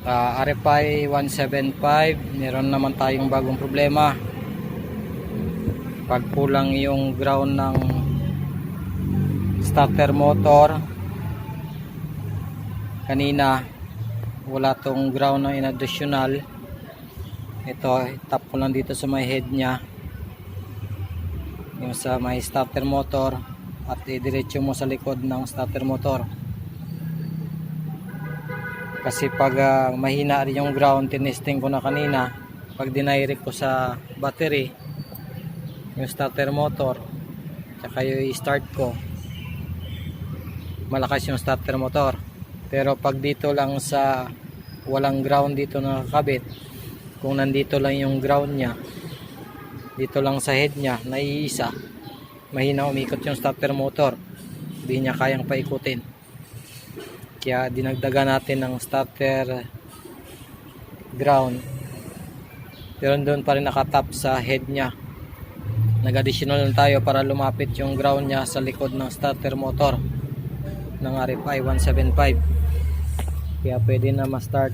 Ah, RFI 175 meron naman tayong bagong problema. Pag kulang yung ground ng starter motor. Kanina wala tong ground na inadditional. Ito tap ko lang dito sa may head nya yung sa may starter motor at idiretso mo sa likod ng starter motor kasi pag ah, mahina rin yung ground tinesting ko na kanina pag dinirect ko sa battery yung starter motor tsaka yung start ko malakas yung starter motor. Pero pag dito lang sa walang ground dito nakakabit kung nandito lang yung ground nya dito lang sa head nya naiisa mahina umikot yung starter motor hindi niya kayang paikutin kaya dinagdagan natin ng starter ground. Pero doon pa rin nakatap sa head nya nag additional lang tayo para lumapit yung ground nya sa likod ng starter motor ng RFI 175 kaya pwede na ma-start.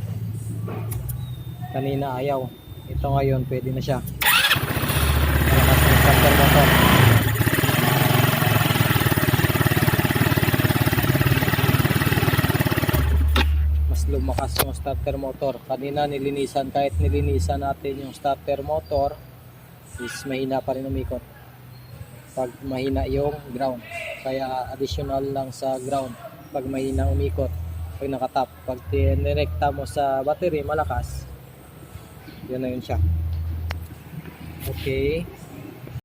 Kanina ayaw. Ito ngayon pwede na siya malakas ng starter motor mas lumakas yung starter motor. Kanina nilinisan kahit nilinisan natin yung starter motor is mahina pa rin umikot. Pag mahina yung ground. Kaya additional lang sa ground pag mahina umikot. Pag nakatap pag tinirekta mo sa battery malakas. Yun na yun siya. Okay